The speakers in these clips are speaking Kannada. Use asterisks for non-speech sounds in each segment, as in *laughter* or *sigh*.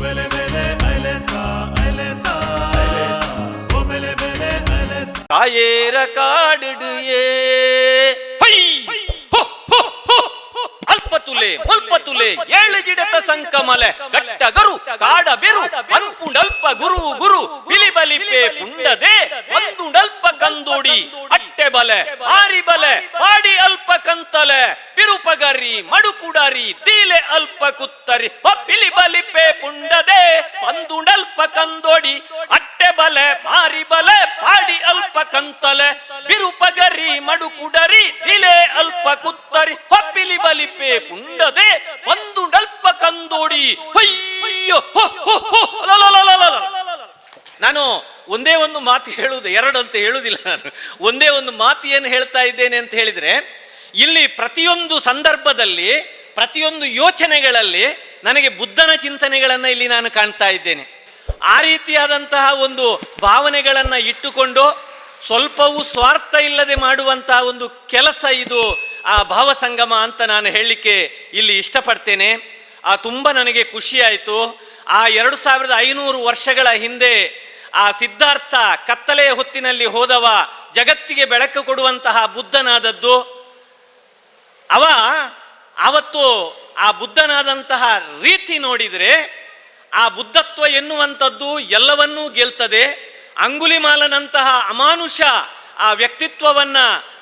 bele bele ailesa ailesa o bele bele ailesa காயேற காடுடியே high! ಹೊ, ಹೊ, ಹೊ! ಅಲ್ಪತುಲೆ ಮುಲ್ಪತುಲೆ ಏಳು ಜಿಡತ ಸಂಕಮಲೆ ಗಟ್ಟ ಗರು ಕಾಡ ಬೆರು ಅನ್ಪುಂಡಲ್ಪ ಗುರು ಗುರು ಬಿಲಿಬಲಿಪೆ ಪುಂಡದೆ ಒಂದುಂಡಲ್ಪ ಕಂದೋಡಿ ಅಟ್ಟೆ ಬಲೆ ಆರಿ ಬಲೆ ಪಾಡಿ ಅಲ್ಪ ಕಂತಲೆ ಬಿರುಪಗರಿ, ಮಡುಕುಡರಿ ತೀಲೆ ಅಲ್ಪ ಕುತ್ತರಿ. ಹೊಪ್ಪಿಲಿ ಬಲಿಪೆ ಪುಂಡದೆ ಪಂದುಡಲ್ಪ ಕಂದೋಡಿ. ಅಟ್ಟೆ ಬಲೆ ಮಾರಿ ಬಲೆ, ಪಾಡಿ ಅಲ್ಪ ಕಂತಲೆ. ಬಿರುಪಗರಿ, ಮಡುಕುಡರಿ, ದಿಲೆ ಅಲ್ಪ ಕುತ್ತರಿ. ಹೊಪ್ಪಿಲಿ ಬಲಿಪೆ ಪುಂಡದೆ ಪಂದುಡಲ್ಪ ಕಂದೋಡಿ. ನಾನು ಒಂದೇ ಒಂದು ಮಾತು ಹೇಳುವುದು, ಎರಡು ಅಂತ ಹೇಳುವುದಿಲ್ಲ ನಾನು. ಒಂದೇ ಒಂದು ಮಾತು ಏನು ಹೇಳ್ತಾ ಇದ್ದೇನೆ ಅಂತ ಹೇಳಿದ್ರೆ ಇಲ್ಲಿ ಪ್ರತಿಯೊಂದು ಸಂದರ್ಭದಲ್ಲಿ, ಪ್ರತಿಯೊಂದು ಯೋಚನೆಗಳಲ್ಲಿ ನನಗೆ ಬುದ್ಧನ ಚಿಂತನೆಗಳನ್ನು ಇಲ್ಲಿ ನಾನು ಕಾಣ್ತಾ ಇದ್ದೇನೆ. ಆ ರೀತಿಯಾದಂತಹ ಒಂದು ಭಾವನೆಗಳನ್ನು ಇಟ್ಟುಕೊಂಡು ಸ್ವಲ್ಪವೂ ಸ್ವಾರ್ಥ ಇಲ್ಲದೆ ಮಾಡುವಂತಹ ಒಂದು ಕೆಲಸ ಇದು, ಆ ಭಾವಸಂಗಮ ಅಂತ ನಾನು ಹೇಳಲಿಕ್ಕೆ ಇಲ್ಲಿ ಇಷ್ಟಪಡ್ತೇನೆ. ಆ ತುಂಬ ನನಗೆ ಖುಷಿಯಾಯಿತು. ಆ ಎರಡು ಸಾವಿರದ ಐನೂರು ವರ್ಷಗಳ ಹಿಂದೆ ಆ ಸಿದ್ಧಾರ್ಥ ಕತ್ತಲೆಯ ಹೊತ್ತಿನಲ್ಲಿ ಹೋದವ ಜಗತ್ತಿಗೆ ಬೆಳಕು ಕೊಡುವಂತಹ ಬುದ್ಧನಾದದ್ದು ಅವ ಆವತ್ತು ಆ ಬುದ್ಧನಾದಂತಹ ರೀತಿ ನೋಡಿದರೆ ಆ ಬುದ್ಧತ್ವ ಎನ್ನುವಂಥದ್ದು ಎಲ್ಲವನ್ನೂ ಗೆಲ್ತದೆ. ಅಂಗುಲಿಮಾಲನಂತಹ ಅಮಾನುಷ ಆ ವ್ಯಕ್ತಿತ್ವವನ್ನ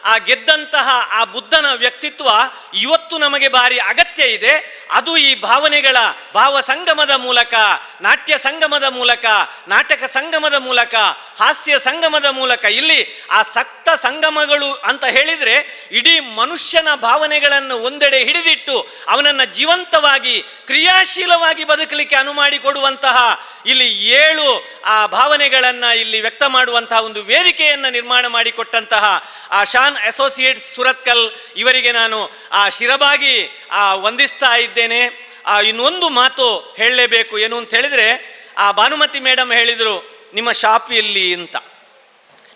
ಆ ಗೆದ್ದಂತಹ ಆ ಬುದ್ಧನ ವ್ಯಕ್ತಿತ್ವ ಇವತ್ತು ನಮಗೆ ಭಾರಿ ಅಗತ್ಯ ಇದೆ. ಅದು ಈ ಭಾವನೆಗಳ ಭಾವ ಸಂಗಮದ ಮೂಲಕ, ನಾಟ್ಯ ಸಂಗಮದ ಮೂಲಕ, ನಾಟಕ ಸಂಗಮದ ಮೂಲಕ, ಹಾಸ್ಯ ಸಂಗಮದ ಮೂಲಕ. ಇಲ್ಲಿ ಆ ಸಕ್ತ ಸಂಗಮಗಳು ಅಂತ ಹೇಳಿದರೆ ಇಡೀ ಮನುಷ್ಯನ ಭಾವನೆಗಳನ್ನು ಒಂದೆಡೆ ಹಿಡಿದಿಟ್ಟು ಅವನನ್ನು ಜೀವಂತವಾಗಿ, ಕ್ರಿಯಾಶೀಲವಾಗಿ ಬದುಕಲಿಕ್ಕೆ ಅನುಮಾಡಿಕೊಡುವಂತಹ ಇಲ್ಲಿ ಏಳು ಆ ಭಾವನೆಗಳನ್ನು ಇಲ್ಲಿ ವ್ಯಕ್ತ ಮಾಡುವಂತಹ ಒಂದು ವೇದಿಕೆಯನ್ನು ನಿರ್ಮಾಣ ಮಾಡಿಕೊಟ್ಟಂತಹ ಆ ಶಾನ್ ಅಸೋಸಿಯೇಟ್ಸ್ ಸುರತ್ಕಲ್ ಇವರಿಗೆ ನಾನು ಆ ಶಿರಬಾಗಿ, ಆ ವಂದಿಸ್ತಾ ಇದ್ದೇನೆ. ಆ ಇನ್ನೊಂದು ಮಾತು ಹೇಳಲೇಬೇಕು ಏನು ಅಂತ ಹೇಳಿದ್ರೆ, ಆ ಭಾನುಮತಿ ಮೇಡಮ್ ಹೇಳಿದರು, ನಿಮ್ಮ ಶಾಪ್ ಎಲ್ಲಿ ಅಂತ.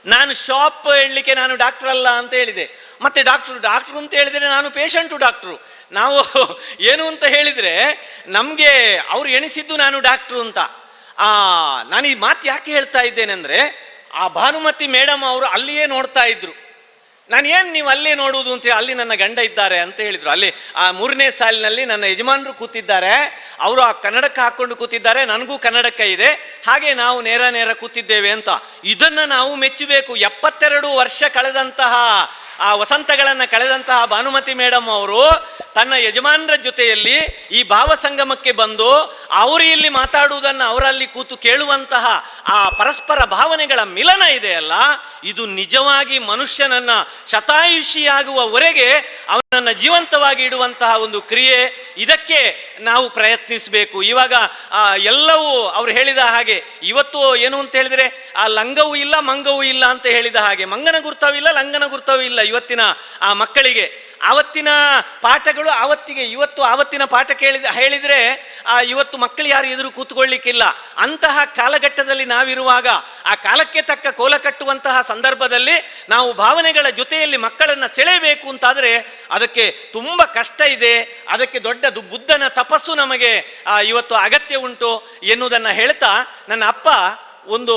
ನಾನು ಶಾಪ್ ಹೇಳಲಿಕ್ಕೆ ನಾನು ಡಾಕ್ಟರ್ ಅಲ್ಲ ಅಂತ ಹೇಳಿದೆ. ಮತ್ತೆ ಡಾಕ್ಟ್ರು ಡಾಕ್ಟ್ರು ಅಂತ ಹೇಳಿದರೆ ನಾನು ಪೇಷಂಟು ಡಾಕ್ಟ್ರು. ನಾವು *laughs* ಏನು ಅಂತ ಹೇಳಿದರೆ, ನಮಗೆ ಅವ್ರು ಎಣಿಸಿದ್ದು ನಾನು ಡಾಕ್ಟ್ರು ಅಂತ. ಆ, ನಾನು ಈ ಮಾತು ಯಾಕೆ ಹೇಳ್ತಾ ಇದ್ದೇನೆ ಅಂದರೆ ಆ ಭಾನುಮತಿ ಮೇಡಮ್ ಅವರು ಅಲ್ಲಿಯೇ ನೋಡ್ತಾ ಇದ್ರು. ನಾನು ಏನು ನೀವು ಅಲ್ಲೇ ನೋಡುವುದು ಅಂತ ಹೇಳಿ ಅಲ್ಲಿ ನನ್ನ ಗಂಡ ಇದ್ದಾರೆ ಅಂತ ಹೇಳಿದರು. ಅಲ್ಲಿ ಆ ಮೂರನೇ ಸಾಲಿನಲ್ಲಿ ನನ್ನ ಯಜಮಾನರು ಕೂತಿದ್ದಾರೆ. ಅವರು ಆ ಕನ್ನಡಕ್ಕೆ ಹಾಕ್ಕೊಂಡು ಕೂತಿದ್ದಾರೆ. ನನಗೂ ಕನ್ನಡಕ್ಕೆ ಇದೆ. ಹಾಗೆ ನಾವು ನೇರ ನೇರ ಕೂತಿದ್ದೇವೆ ಅಂತ. ಇದನ್ನು ನಾವು ಮೆಚ್ಚಬೇಕು. ಎಪ್ಪತ್ತೆರಡು ವರ್ಷ ಕಳೆದಂತಹ ಆ ವಸಂತಗಳನ್ನು ಕಳೆದಂತಹ ಭಾನುಮತಿ ಮೇಡಮ್ ಅವರು ತನ್ನ ಯಜಮಾನರ ಜೊತೆಯಲ್ಲಿ ಈ ಭಾವಸಂಗಮಕ್ಕೆ ಬಂದು ಅವರು ಇಲ್ಲಿ ಮಾತಾಡುವುದನ್ನು ಅವರಲ್ಲಿ ಕೂತು ಕೇಳುವಂತಹ ಆ ಪರಸ್ಪರ ಭಾವನೆಗಳ ಮಿಲನ ಇದೆಯಲ್ಲ ಇದು ನಿಜವಾಗಿ ಮನುಷ್ಯನನ್ನ ಶತಾಯುಷಿಯಾಗುವವರೆಗೆ ಅವನನ್ನು ಜೀವಂತವಾಗಿ ಇಡುವಂತಹ ಒಂದು ಕ್ರಿಯೆ. ಇದಕ್ಕೆ ನಾವು ಪ್ರಯತ್ನಿಸಬೇಕು. ಇವಾಗ ಎಲ್ಲವೂ ಅವ್ರು ಹೇಳಿದ ಹಾಗೆ, ಇವತ್ತು ಏನು ಅಂತ ಹೇಳಿದ್ರೆ, ಆ ಲಂಗವೂ ಇಲ್ಲ, ಮಂಗವೂ ಇಲ್ಲ ಅಂತ ಹೇಳಿದ ಹಾಗೆ. ಮಂಗನ ಗುರ್ತವಿಲ್ಲ ಲಂಗನ ಗುರ್ತವೂ ಇಲ್ಲ ಇವತ್ತಿನ ಆ ಮಕ್ಕಳಿಗೆ, ಆವತ್ತಿನ ಪಾಠಗಳು ಆವತ್ತಿಗೆ, ಇವತ್ತು ಆವತ್ತಿನ ಪಾಠ ಕೇಳಿದ, ಹೇಳಿದರೆ, ಆ ಇವತ್ತು ಮಕ್ಕಳು ಯಾರು ಎದುರು ಕೂತ್ಕೊಳ್ಳಿಕ್ಕಿಲ್ಲ. ಅಂತಹ ಕಾಲಘಟ್ಟದಲ್ಲಿ ನಾವಿರುವಾಗ, ಆ ಕಾಲಕ್ಕೆ ತಕ್ಕ ಕೋಲ ಕಟ್ಟುವಂತಹ ಸಂದರ್ಭದಲ್ಲಿ ನಾವು ಭಾವನೆಗಳ ಜೊತೆಯಲ್ಲಿ ಮಕ್ಕಳನ್ನು ಸೆಳೆಯಬೇಕು ಅಂತಾದರೆ, ಅದಕ್ಕೆ ತುಂಬ ಕಷ್ಟ ಇದೆ. ಅದಕ್ಕೆ ದೊಡ್ಡ ಬುದ್ಧನ ತಪಸ್ಸು ನಮಗೆ ಇವತ್ತು ಅಗತ್ಯ ಉಂಟು ಎನ್ನುವುದನ್ನು ಹೇಳ್ತಾ, ನನ್ನ ಅಪ್ಪ ಒಂದು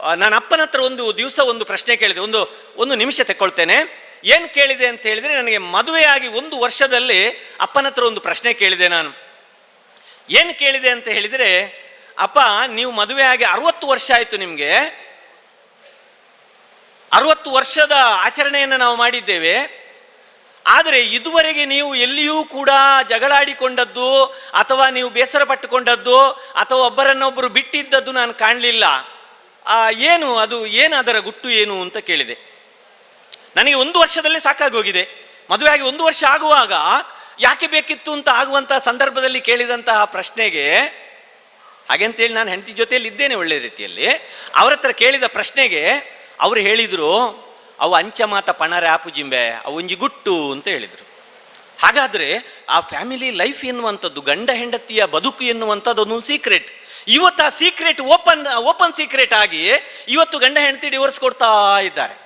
ಆ, ನನ್ನ ಅಪ್ಪನ ಹತ್ರ ಒಂದು ದಿವಸ ಒಂದು ಪ್ರಶ್ನೆ ಕೇಳಿದೆ. ಒಂದು ಒಂದು ನಿಮಿಷ ತೆಕ್ಕೊಳ್ತೇನೆ. ಏನು ಕೇಳಿದೆ ಅಂತ ಹೇಳಿದರೆ ನನಗೆ ಮದುವೆಯಾಗಿ ಒಂದು ವರ್ಷದಲ್ಲಿ ಅಪ್ಪನ ಹತ್ರ ಒಂದು ಪ್ರಶ್ನೆ ಕೇಳಿದೆ ನಾನು. ಏನು ಕೇಳಿದೆ ಅಂತ ಹೇಳಿದರೆ ಅಪ್ಪ ನೀವು ಮದುವೆಯಾಗಿ ಅರವತ್ತು ವರ್ಷ ಆಯಿತು ನಿಮಗೆ. ಅರವತ್ತು ವರ್ಷದ ಆಚರಣೆಯನ್ನು ನಾವು ಮಾಡಿದ್ದೇವೆ. ಆದರೆ ಇದುವರೆಗೆ ನೀವು ಎಲ್ಲಿಯೂ ಕೂಡ ಜಗಳಾಡಿಕೊಂಡದ್ದು ಅಥವಾ ನೀವು ಬೇಸರ ಪಟ್ಟುಕೊಂಡದ್ದು ಅಥವಾ ಒಬ್ಬರನ್ನೊಬ್ಬರು ಬಿಟ್ಟಿದ್ದದ್ದು ನಾನು ಕಾಣಲಿಲ್ಲ. ಆ, ಏನು ಅದು ಏನು ಅದರ ಗುಟ್ಟು ಏನು ಅಂತ ಕೇಳಿದೆ. ನನಗೆ ಒಂದು ವರ್ಷದಲ್ಲೇ ಸಾಕಾಗಿ ಹೋಗಿದೆ ಮದುವೆಯಾಗಿ ಒಂದು ವರ್ಷ ಆಗುವಾಗ ಯಾಕೆ ಬೇಕಿತ್ತು ಅಂತ ಆಗುವಂತಹ ಸಂದರ್ಭದಲ್ಲಿ ಕೇಳಿದಂತಹ ಪ್ರಶ್ನೆಗೆ ಹಾಗೆಂತೇಳಿ ನಾನು ಹೆಂಡತಿ ಜೊತೆಯಲ್ಲಿ ಇದ್ದೇನೆ ಒಳ್ಳೆ ರೀತಿಯಲ್ಲಿ ಅವ್ರ ಹತ್ರ ಕೇಳಿದ ಪ್ರಶ್ನೆಗೆ ಅವರು ಹೇಳಿದರು ಅವು ಅಂಚಮಾತ ಪಣರೆ ಅವು ಒಂಜಿ ಗುಟ್ಟು ಅಂತ ಹೇಳಿದರು. ಹಾಗಾದರೆ ಆ ಫ್ಯಾಮಿಲಿ ಲೈಫ್ ಎನ್ನುವಂಥದ್ದು ಗಂಡ ಹೆಂಡತಿಯ ಬದುಕು ಎನ್ನುವಂಥದ್ದು ಒಂದು ಸೀಕ್ರೆಟ್ ಇವತ್ತು ಆ ಸೀಕ್ರೆಟ್ ಓಪನ್ ಓಪನ್ ಸೀಕ್ರೆಟ್ ಆಗಿ ಇವತ್ತು ಗಂಡ ಹೆಂಡತಿ ಡಿವೋರ್ಸ್ ಕೊಡ್ತಾ ಇದ್ದಾರೆ.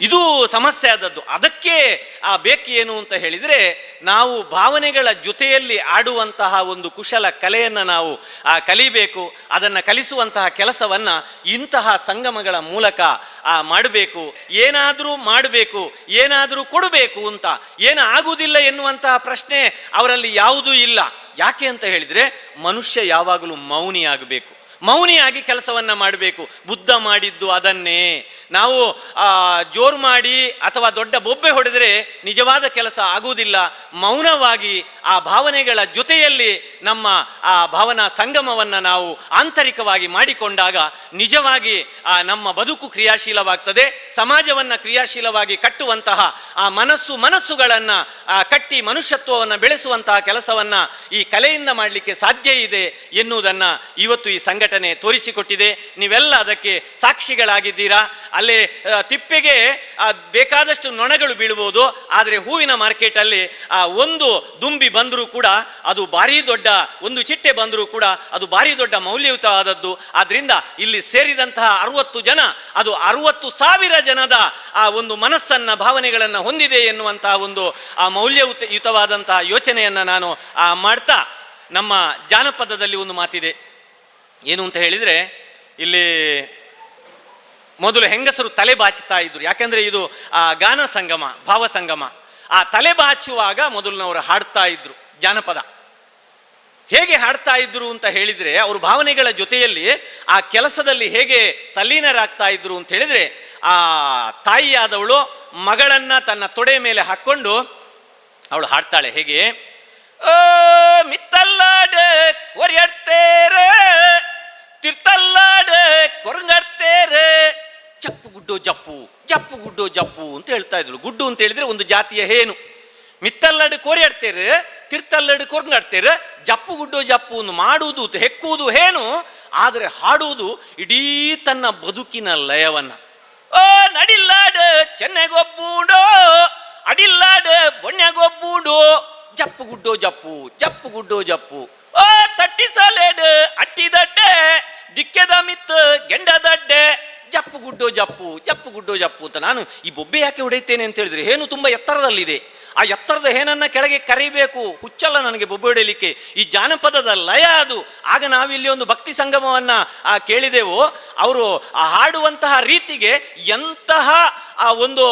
ಇದು ಸಮಸ್ಯೆ ಆದದ್ದು. ಅದಕ್ಕೆ ಆ ಬೇಕು ಏನು ಅಂತ ಹೇಳಿದರೆ ನಾವು ಭಾವನೆಗಳ ಜೊತೆಯಲ್ಲಿ ಆಡುವಂತಹ ಒಂದು ಕುಶಲ ಕಲೆಯನ್ನು ನಾವು ಆ, ಕಲಿಬೇಕು ಅದನ್ನು ಕಲಿಸುವಂತಹ ಕೆಲಸವನ್ನು ಇಂತಹ ಸಂಗಮಗಳ ಮೂಲಕ ಆ, ಮಾಡಬೇಕು. ಏನಾದರೂ ಮಾಡಬೇಕು ಏನಾದರೂ ಕೊಡಬೇಕು ಅಂತ ಏನು ಆಗುವುದಿಲ್ಲ ಎನ್ನುವಂತಹ ಪ್ರಶ್ನೆ ಅವರಲ್ಲಿ ಯಾವುದೂ ಇಲ್ಲ. ಯಾಕೆ ಅಂತ ಹೇಳಿದರೆ ಮನುಷ್ಯ ಯಾವಾಗಲೂ ಮೌನಿಯಾಗಬೇಕು. ಮೌನಿಯಾಗಿ ಕೆಲಸವನ್ನು ಮಾಡಬೇಕು. ಬುದ್ಧ ಮಾಡಿದ್ದು ಅದನ್ನೇ. ನಾವು ಜೋರು ಮಾಡಿ ಅಥವಾ ದೊಡ್ಡ ಬೊಬ್ಬೆ ಹೊಡೆದರೆ ನಿಜವಾದ ಕೆಲಸ ಆಗುವುದಿಲ್ಲ. ಮೌನವಾಗಿ ಆ ಭಾವನೆಗಳ ಜೊತೆಯಲ್ಲಿ ನಮ್ಮ, ಆ ಭಾವನಾ ಸಂಗಮವನ್ನು ನಾವು ಆಂತರಿಕವಾಗಿ ಮಾಡಿಕೊಂಡಾಗ ನಿಜವಾಗಿ, ಆ, ನಮ್ಮ ಬದುಕು ಕ್ರಿಯಾಶೀಲವಾಗ್ತದೆ. ಸಮಾಜವನ್ನು ಕ್ರಿಯಾಶೀಲವಾಗಿ ಕಟ್ಟುವಂತಹ, ಆ ಮನಸ್ಸು ಮನಸ್ಸುಗಳನ್ನು ಕಟ್ಟಿ ಮನುಷ್ಯತ್ವವನ್ನು ಬೆಳೆಸುವಂತಹ ಕೆಲಸವನ್ನು ಈ ಕಲೆಯಿಂದ ಮಾಡಲಿಕ್ಕೆ ಸಾಧ್ಯ ಇದೆ ಎನ್ನುವುದನ್ನು ಇವತ್ತು ಈ ಸಂಘಟನೆ ತೋರಿಸಿಕೊಟ್ಟಿದೆ. ನೀವೆಲ್ಲ ಅದಕ್ಕೆ ಸಾಕ್ಷಿಗಳಾಗಿದ್ದೀರಾ? ಅಲ್ಲೇ ತಿಪ್ಪೆಗೆ ಬೇಕಾದಷ್ಟು ನೊಣಗಳು ಬೀಳ್ಬೋದು. ಆದರೆ ಹೂವಿನ ಮಾರ್ಕೆಟಲ್ಲಿ ಆ, ಒಂದು ದುಂಬಿ ಬಂದರೂ ಕೂಡ ಅದು ಭಾರಿ ದೊಡ್ಡ ಒಂದು ಚಿಟ್ಟೆ ಬಂದರೂ ಕೂಡ ಅದು ಭಾರಿ ದೊಡ್ಡ ಮೌಲ್ಯಯುತವಾದದ್ದು. ಆದ್ದರಿಂದ ಇಲ್ಲಿ ಸೇರಿದಂತಹ ಅರುವತ್ತು ಜನ ಅದು ಅರುವತ್ತು ಸಾವಿರ ಜನದ ಆ ಒಂದು ಮನಸ್ಸನ್ನ ಭಾವನೆಗಳನ್ನು ಹೊಂದಿದೆ ಎನ್ನುವಂತಹ ಒಂದು ಆ ಮೌಲ್ಯಯುತ ಯುತವಾದಂತಹ ಯೋಚನೆಯನ್ನು ನಾನು ಮಾಡ್ತಾ ನಮ್ಮ ಜಾನಪದದಲ್ಲಿ ಒಂದು ಮಾತಿದೆ. ಏನು ಅಂತ ಹೇಳಿದರೆ, ಇಲ್ಲಿ ಮೊದಲು ಹೆಂಗಸರು ತಲೆ ಬಾಚುತ್ತಾ ಇದ್ರು. ಯಾಕಂದ್ರೆ ಇದು, ಆ, ಗಾನ ಸಂಗಮ, ಭಾವ ಸಂಗಮ. ಆ ತಲೆ ಬಾಚುವಾಗ ಮೊದಲಿನವರು ಹಾಡ್ತಾ ಇದ್ರು, ಜಾನಪದ. ಹೇಗೆ ಹಾಡ್ತಾ ಇದ್ರು ಅಂತ ಹೇಳಿದ್ರೆ, ಅವ್ರ ಭಾವನೆಗಳ ಜೊತೆಯಲ್ಲಿ ಆ ಕೆಲಸದಲ್ಲಿ ಹೇಗೆ ತಲ್ಲೀನರಾಗ್ತಾ ಇದ್ರು ಅಂತ ಹೇಳಿದ್ರೆ, ಆ ತಾಯಿಯಾದವಳು ಮಗಳನ್ನ ತನ್ನ ತೊಡೆ ಮೇಲೆ ಹಾಕ್ಕೊಂಡು ಅವಳು ಹಾಡ್ತಾಳೆ. ಹೇಗೆ? ಓ, ಮಿತ್ತಲ್ಲಾಡ ಕೊರಿಯಡ್ತೇರೆ ತಿರ್ತಲ್ಲಾಡ ಕೊರಂಗಡ್ತೇರೆ. ಜಪ್ಪು ಗುಡ್ಡು ಜಪ್ಪು ಜಪ್ಪು ಗುಡ್ಡು ಜಪ್ಪು ಅಂತ ಹೇಳ್ತಾ ಇದ್ರು. ಗುಡ್ಡು ಅಂತ ಹೇಳಿದ್ರೆ ಒಂದು ಜಾತಿಯ ಹೇನು. ಮಿತ್ತಲ್ಲಡು ಕೋರಿಯಾಡ್ತೇರೆ, ತಿರ್ತಲ್ಲಡು ಕೊರಂಗಾಡ್ತೇರು, ಜಪ್ಪು ಗುಡ್ಡು ಜಪ್ಪು ಮಾಡುವುದು, ಹೆಕ್ಕುವುದು ಹೇನು, ಆದರೆ ಹಾಡುವುದು ಇಡೀ ತನ್ನ ಬದುಕಿನ ಲಯವನ್ನ. ಓ, ನಡಿಲ್ಲಾಡ ಚೆನ್ನಗೊಬ್ಬೂಡೋ, ಅಡಿಲ್ಲಾಡ ಬೊಣ್ಣೆಗೊಬ್ಬೂಡೋ ಜಪ್ಪು ಗುಡ್ಡೋ ಜಪ್ಪು ಜಪ್ಪು ಗುಡ್ಡೋ ಜಪ್ಪು. ಓ ಅಟ್ಟಿದಡ್ಡೆ ದಿಕ್ಕೆದ ಮಿತ್ ಗೆಂಡದಡ್ಡೆ ಜಪ್ಪು ಗುಡ್ಡೋ ಜಪ್ಪು ಜಪ್ಪು ಗುಡ್ಡೋ ಜಪ್ಪು ಅಂತ ನಾನು ಈ ಬೊಬ್ಬೆ ಯಾಕೆ ಹೊಡೆಯುತ್ತೇನೆ ಅಂತ ಹೇಳಿದ್ರೆ ಏನು ತುಂಬ ಎತ್ತರದಲ್ಲಿದೆ. ಆ ಎತ್ತರದ ಏನನ್ನ ಕೆಳಗೆ ಕರಿಬೇಕು. ಹುಚ್ಚಲ್ಲ ನನಗೆ ಬೊಬ್ಬೆ ಹೊಡೆಯಲಿಕ್ಕೆ. ಈ ಜಾನಪದದ ಲಯ ಅದು. ಆಗ ನಾವಿಲ್ಲಿ ಒಂದು ಭಕ್ತಿ ಸಂಗಮವನ್ನ ಕೇಳಿದೆವು. ಅವರು ಹಾಡುವಂತಹ ರೀತಿಗೆ ಎಂತಹ ಆ ಒಂದು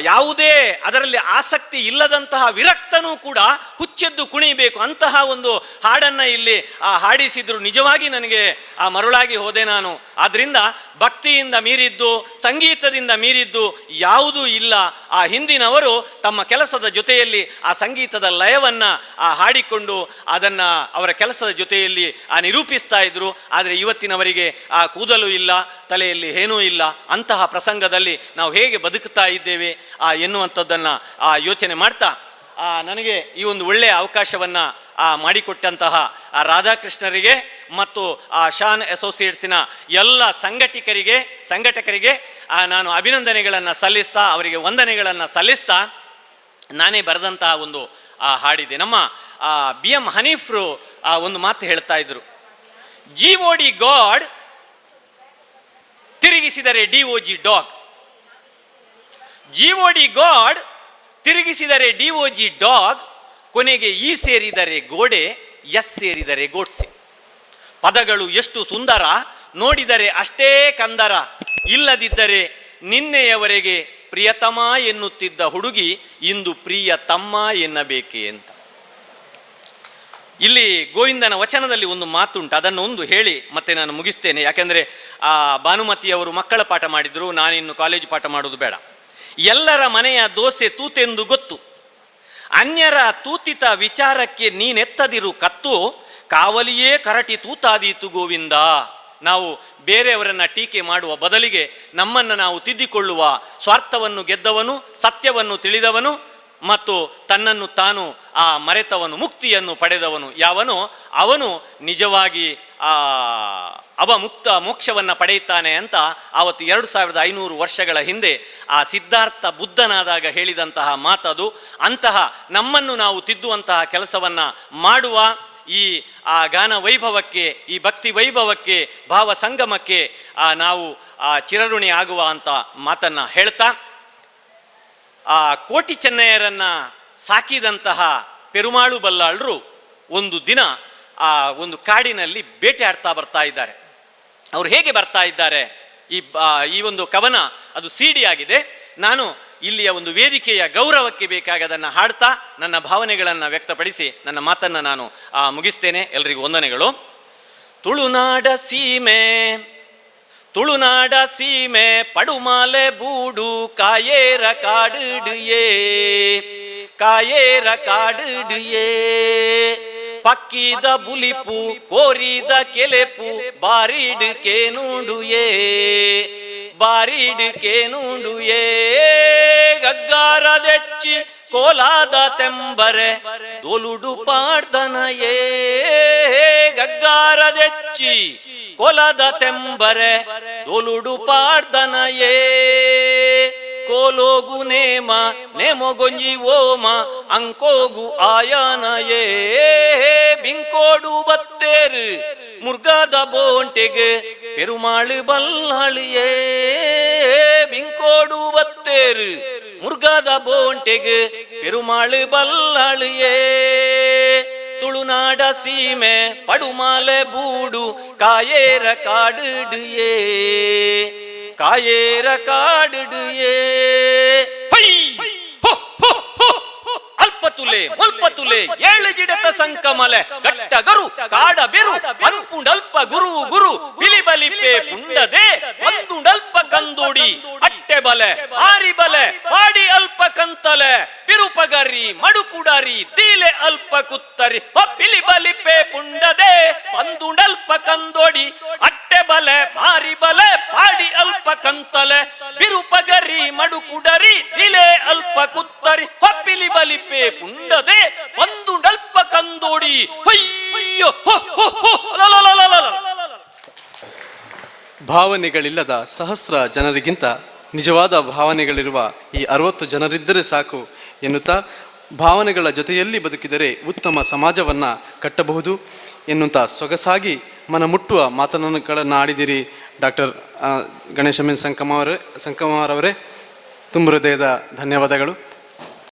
ಯಾವುದೇ ಅದರಲ್ಲಿ ಆಸಕ್ತಿ ಇಲ್ಲದಂತಹ ವಿರಕ್ತನೂ ಕೂಡ ಹುಚ್ಚೆದ್ದು ಕುಣಿಬೇಕು. ಅಂತಹ ಒಂದು ಹಾಡನ್ನು ಇಲ್ಲಿ ಆ, ಹಾಡಿಸಿದ್ರು. ನಿಜವಾಗಿ ನನಗೆ ಆ ಮರುಳಾಗಿ ಹೋದೆ ನಾನು. ಆದ್ದರಿಂದ ಭಕ್ತಿಯಿಂದ ಮೀರಿದ್ದು ಸಂಗೀತದಿಂದ ಮೀರಿದ್ದು ಯಾವುದೂ ಇಲ್ಲ. ಆ ಹಿಂದಿನವರು ತಮ್ಮ ಕೆಲಸದ ಜೊತೆಯಲ್ಲಿ ಆ ಸಂಗೀತದ ಲಯವನ್ನು ಆ ಹಾಡಿಕೊಂಡು ಅದನ್ನು ಅವರ ಕೆಲಸದ ಜೊತೆಯಲ್ಲಿ ಆ ನಿರೂಪಿಸ್ತಾ ಇದ್ರು. ಆದರೆ ಇವತ್ತಿನವರಿಗೆ ಆ ಕೂದಲು ಇಲ್ಲ ತಲೆಯಲ್ಲಿ ಏನೂ ಇಲ್ಲ. ಅಂತಹ ಪ್ರಸಂಗದಲ್ಲಿ ನಾವು ಹೇಗೆ ಬದುಕುತ್ತಾ ಇದ್ದೇವೆ ಆ ಎನ್ನುವಂಥದ್ದನ್ನು ಆ ಯೋಚನೆ ಮಾಡ್ತಾ, ಆ ನನಗೆ ಈ ಒಂದು ಒಳ್ಳೆಯ ಅವಕಾಶವನ್ನು, ಆ ಮಾಡಿಕೊಟ್ಟಂತಹ ಆ ರಾಧಾಕೃಷ್ಣರಿಗೆ ಮತ್ತು ಆ ಶಾನ್ ಅಸೋಸಿಯೇಟ್ಸಿನ ಎಲ್ಲ ಸಂಘಟಕರಿಗೆ ಸಂಘಟಕರಿಗೆ, ಆ ನಾನು ಅಭಿನಂದನೆಗಳನ್ನು ಸಲ್ಲಿಸ್ತಾ, ಅವರಿಗೆ ವಂದನೆಗಳನ್ನು ಸಲ್ಲಿಸ್ತಾ ನಾನೇ ಬರೆದಂತಹ ಒಂದು, ಆ ಹಾಡಿದೆ. ನಮ್ಮ ಬಿ ಎಂ ಹನೀಫ್ರು ಆ ಒಂದು ಮಾತು ಹೇಳ್ತಾ ಇದ್ರು. ಜಿ ಓ ಡಿ ಗಾಡ್ ತಿರುಗಿಸಿದರೆ D O G dog G O D god ತಿರುಗಿಸಿದರೆ ಡಿ ಒ ಜಿ ಡಾಗ್ ಕೊನೆಗೆ ಈ ಸೇರಿದರೆ ಗೋಡೆ ಎಸ್ ಸೇರಿದರೆ ಗೋಡ್ಸೆ. ಪದಗಳು ಎಷ್ಟು ಸುಂದರ, ನೋಡಿದರೆ ಅಷ್ಟೇ ಕಂದರ. ಇಲ್ಲದಿದ್ದರೆ ನಿನ್ನೆಯವರೆಗೆ ಪ್ರಿಯತಮ ಎನ್ನುತ್ತಿದ್ದ ಹುಡುಗಿ ಇಂದು ಪ್ರಿಯ ತಮ್ಮ ಎನ್ನಬೇಕೆ ಅಂತ. ಇಲ್ಲಿ ಗೋವಿಂದನ ವಚನದಲ್ಲಿ ಒಂದು ಮಾತುಂಟು, ಅದನ್ನು ಒಂದು ಹೇಳಿ, ಮತ್ತೆ ನಾನು ಮುಗಿಸ್ತೇನೆ. ಯಾಕೆಂದರೆ ಆ ಭಾನುಮತಿಯವರು ಮಕ್ಕಳ ಪಾಠ ಮಾಡಿದರು, ನಾನಿನ್ನು ಕಾಲೇಜು ಪಾಠ ಮಾಡೋದು ಬೇಡ. ಎಲ್ಲರ ಮನೆಯ ದೋಸೆ ತೂತೆಂದು ಗೊತ್ತು. ಅನ್ಯರ ತೂತಿತ ವಿಚಾರಕ್ಕೆ ನೀನೆತ್ತದಿರು ಕತ್ತು, ಕಾವಲಿಯೇ ಕರಟಿ ತೂತಾದೀತು ಗೋವಿಂದ. ನಾವು ಬೇರೆಯವರನ್ನು ಟೀಕೆ ಮಾಡುವ ಬದಲಿಗೆ ನಮ್ಮನ್ನು ನಾವು ತಿದ್ದಿಕೊಳ್ಳುವ ಸ್ವಾರ್ಥವನ್ನು ಗೆದ್ದವನು, ಸತ್ಯವನ್ನು ತಿಳಿದವನು ಮತ್ತು ತನ್ನನ್ನು ತಾನು ಆ ಮರೆತವನು, ಮುಕ್ತಿಯನ್ನು ಪಡೆದವನು ಯಾವನು? ಅವನು ನಿಜವಾಗಿ ಆ ಅವ ಮುಕ್ತ ಮೋಕ್ಷವನ್ನು ಪಡೆಯುತ್ತಾನೆ ಅಂತ ಆವತ್ತು ಎರಡು ಸಾವಿರದ ಐನೂರು ವರ್ಷಗಳ ಹಿಂದೆ ಆ ಸಿದ್ಧಾರ್ಥ ಬುದ್ಧನಾದಾಗ ಹೇಳಿದಂತಹ ಮಾತದು. ಅಂತಹ ನಮ್ಮನ್ನು ನಾವು ತಿದ್ದುವಂತಹ ಕೆಲಸವನ್ನು ಮಾಡುವ ಈ ಆ ಗಾನ ವೈಭವಕ್ಕೆ, ಈ ಭಕ್ತಿ ವೈಭವಕ್ಕೆ, ಭಾವ ಸಂಗಮಕ್ಕೆ ಆ ನಾವು ಆ ಚಿರಋಣಿ ಆಗುವ ಅಂತ ಮಾತನ್ನು ಹೇಳ್ತಾ. ಆ ಕೋಟಿ ಚೆನ್ನಯ್ಯರನ್ನ ಸಾಕಿದಂತಹ ಪೆರುಮಾಳು ಬಲ್ಲಾಳರು ಒಂದು ದಿನ ಆ ಒಂದು ಕಾಡಿನಲ್ಲಿ ಬೇಟೆ ಆಡ್ತಾ ಬರ್ತಾ ಇದ್ದಾರೆ. ಅವ್ರು ಹೇಗೆ ಬರ್ತಾ ಇದ್ದಾರೆ? ಈ ಈ ಒಂದು ಕವನ, ಅದು ಸಿಡಿ ಆಗಿದೆ. ನಾನು ಇಲ್ಲಿಯ ಒಂದು ವೇದಿಕೆಯ ಗೌರವಕ್ಕೆ ಬೇಕಾಗದನ್ನು ಹಾಡ್ತಾ, ನನ್ನ ಭಾವನೆಗಳನ್ನು ವ್ಯಕ್ತಪಡಿಸಿ, ನನ್ನ ಮಾತನ್ನು ನಾನು ಮುಗಿಸ್ತೇನೆ. ಎಲ್ರಿಗೂ ವಂದನೆಗಳು. ತುಳುನಾಡ ಸೀಮೆ ತುಳುನಾಡ ಸೀಮೆ, ಪಡುಮಾಲೆ ಬೂಡು, ಕಾಯೇರ ಕಾಡುಡಿಯೇ ಕಾಯೇರ ಕಾಡುಡಿಯೇ. ಪಕ್ಕಿದ ಬುಲಿಪು, ಕೋರಿದ ಕೆಲೆಪು ಬಾರಿಡು ಕೇನುಡುಯೇ ಬಾರಿಡು ಗಗ್ಗಾರ ಗಗ್ಗಾರದೆಚ್ಚಿ ಕೋಲಾದ ತೆಂಬರೆ, ದೊಲುಡು ಪಾಡ್ದನಯೇ ಗಗ್ಗಾರದೆಚ್ಚಿ ಕೋಲದ ತೆಂಬರೆ, ದೊಲುಡು ಪಾಡ್ದನಯೇ ಕೋಲೋಗು ನೇಮ ನೇಮೊಗೊಂಜಿ ಓಮ ಅಂಕೋಗು ಆಯಾನಯೇ ಬಿಂಕೋಡು ಬತ್ತೇರು ಮುರ್ಗಾದ ಬೋಂಟೆಗೆ ಪೆರುಮಾಳು ಬಲ್ಲಾಳಿಯೇ ಬಿಂಕೋಡು ಬತ್ತೇರು ಮುರ್ಗಾದ ಬೋಂಟೆಗೆ ಪೆರುಮಾಳು ಬಲ್ಲಾಳಿಯೇ ತುಳುನಾಡ ಸೀಮೆ ಪಡುಮಾಲೆ ಬೂಡು ಕಾಯೇರ ಕಾಡುಡಿಯೇ ಕಾಯೇರ ಕಾಡುಡಿಯೇ ಅಲ್ಪತುಲೆ ಮುಲ್ಪತುಲೆ ಏಳು ಜಿಡತ ಸಂಕಮಲೆ, ಗಟ್ಟ ಗರು, ಕಾಡ ಬಿರು ಅಂಪುಂಡಲ್ಪ ಗುರು ಗುರು ಬಿಲಿಬಲಿಪೆ ಪುಂಡದೆ, ಒಂದುಂಡಲ್ಪ ಕಂದೋಡಿ, ಅಟ್ಟೆ ಬಲೆ, ಆರಿ ಬಲೆ, ಪಾಡಿ ಕಂತಲೆ ಬಿರುಪಗರಿ ಮಡುಕುಡರಿ ದೀಲೆ ಅಲ್ಪ ಕುತ್ತರಿ. ಹೊಪ್ಪಿಲಿ ಬಲಿಪೆ ಪುಂಡದೆ ಪಂದುಡಲ್ಪ ಕಂದೋಡಿ. ಅಟ್ಟೆ ಬಲೆ ಬಾರಿ ಬಲೆ ಪಾಡಿ ಅಲ್ಪ ಕಂತಲೆ. ಬಿರುಪಗರಿ ಮಡುಕುಡರಿ ದಿಲೆ ಅಲ್ಪ ಕುತ್ತರಿ. ಹೊಪ್ಪಿಲಿ ಬಲಿಪೆ ಪುಂಡದೆ ಪಂದುಡಲ್ಪ ಕಂದೋಡಿ. ಅಯ್ಯೋ ಹೊ, ಹೊ, ಹೊ, ಲಲಲಲಲಲ. ಭಾವನೆಗಳಿಲ್ಲದ ಸಹಸ್ರ ಜನರಿಗಿಂತ ನಿಜವಾದ ಭಾವನೆಗಳಿರುವ ಈ ಅರವತ್ತು ಜನರಿದ್ದರೆ ಸಾಕು ಎನ್ನುತ್ತಾ ಭಾವನೆಗಳ ಜೊತೆಯಲ್ಲಿ ಬದುಕಿದರೆ ಉತ್ತಮ ಸಮಾಜವನ್ನು ಕಟ್ಟಬಹುದು ಎನ್ನುತ್ತಾ ಸೊಗಸಾಗಿ ಮನ ಮುಟ್ಟುವ ಮಾತನಾಡುಗಳನ್ನು ಆಡಿದಿರಿ ಡಾಕ್ಟರ್ ಗಣೇಶ ಮೀನ್ ಸಂಕಮ ಅವರೇ ಸಂಕಮಾರವರೇ ತುಂಬ ಹೃದಯದ ಧನ್ಯವಾದಗಳು.